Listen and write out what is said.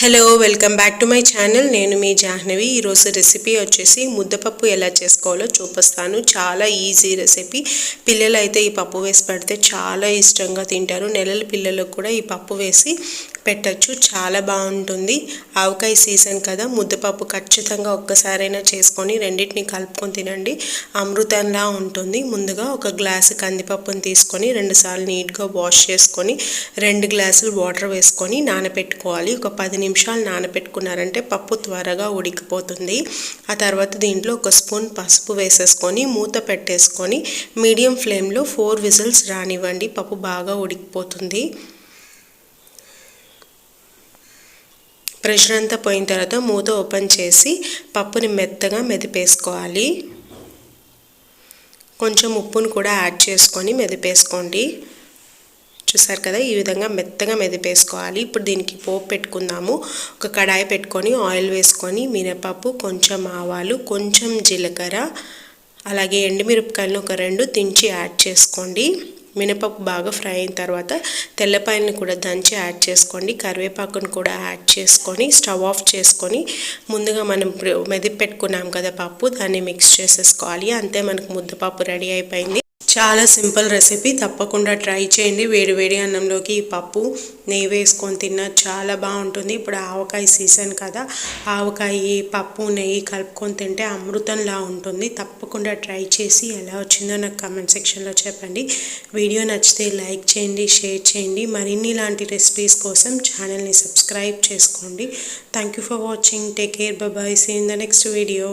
Hello welcome back to my channel నేను మీ జాహ్నవి. ఈరోజు రెసిపీ వచ్చేసి ముద్దపప్పు ఎలా చేసుకోవాలో చూపిస్తాను. చాలా ఈజీ రెసిపీ పిల్లలు అయితే ఈ పప్పు వేసి పెడితే చాలా ఇష్టంగా తింటారు. నెలల పిల్లలకు కూడా ఈ పప్పు వేసి పెట్టచ్చు. చాలా బాగుంటుంది. ఆవకాయ సీజన్ కదా. ముద్దపప్పు ఖచ్చితంగా ఒక్కసారైనా చేసుకొని రెండింటిని కలుపుకొని తినండి. అమృతంలా ఉంటుంది. ముందుగా ఒక గ్లాసు కందిపప్పుని తీసుకొని రెండుసార్లు నీట్గా వాష్ చేసుకొని రెండు గ్లాసులు వాటర్ వేసుకొని నానబెట్టుకోవాలి. ఒక పది నిమిషాలు నానబెట్టుకున్నారంటే పప్పు త్వరగా ఉడికిపోతుంది. ఆ తర్వాత దీంట్లో ఒక స్పూన్ పసుపు వేసేసుకొని మూత పెట్టేసుకొని మీడియం ఫ్లేమ్లో ఫోర్ విజిల్స్ రానివ్వండి పప్పు బాగా ఉడికిపోతుంది. ప్రెషర్ అంతా పోయిన తర్వాత మూత ఓపెన్ చేసి పప్పుని మెత్తగా మెదిపేసుకోవాలి. కొంచెం ఉప్పును కూడా యాడ్ చేసుకొని మెదిపేసుకోండి. చూసారు కదా ఈ విధంగా మెత్తగా మెదిపేసుకోవాలి. ఇప్పుడు దీనికి పోపు పెట్టుకుందాము. ఒక కడాయి పెట్టుకొని ఆయిల్ వేసుకొని మినపప్పు కొంచెం ఆవాలు కొంచెం జీలకర్ర అలాగే ఎండుమిరపకాయలను ఒక రెండు దించి యాడ్ చేసుకోండి. మినపప్పు బాగా ఫ్రై అయిన తర్వాత తెల్లపాయలను కూడా దంచి యాడ్ చేసుకోండి. కరివేపాకును కూడా యాడ్ చేసుకొని స్టవ్ ఆఫ్ చేసుకొని ముందుగా మనం మెదిపి పెట్టుకున్నాం కదా పప్పు దాన్ని మిక్స్ చేసేసుకోవాలి. అంతే మనకు ముద్దపప్పు రెడీ అయిపోయింది. చాలా సింపుల్ రెసిపీ. తప్పకుండా ట్రై చేయండి. వేడివేడి అన్నంలోకి ఈ పప్పు నెయ్యి వేసుకొని తిన్నా చాలా బాగుంటుంది. ఇప్పుడు ఆవకాయ సీజన్ కదా. ఆవకాయ పప్పు నెయ్యి కలుపుకొని తింటే అమృతంలా ఉంటుంది. తప్పకుండా ట్రై చేసి ఎలా వచ్చిందో నాకు కమెంట్ సెక్షన్లో చెప్పండి. వీడియో నచ్చితే లైక్ చేయండి షేర్ చేయండి. మరిన్ని ఇలాంటి రెసిపీస్ కోసం ఛానల్ని సబ్స్క్రైబ్ చేసుకోండి. Thank you for watching take care bye see in the next video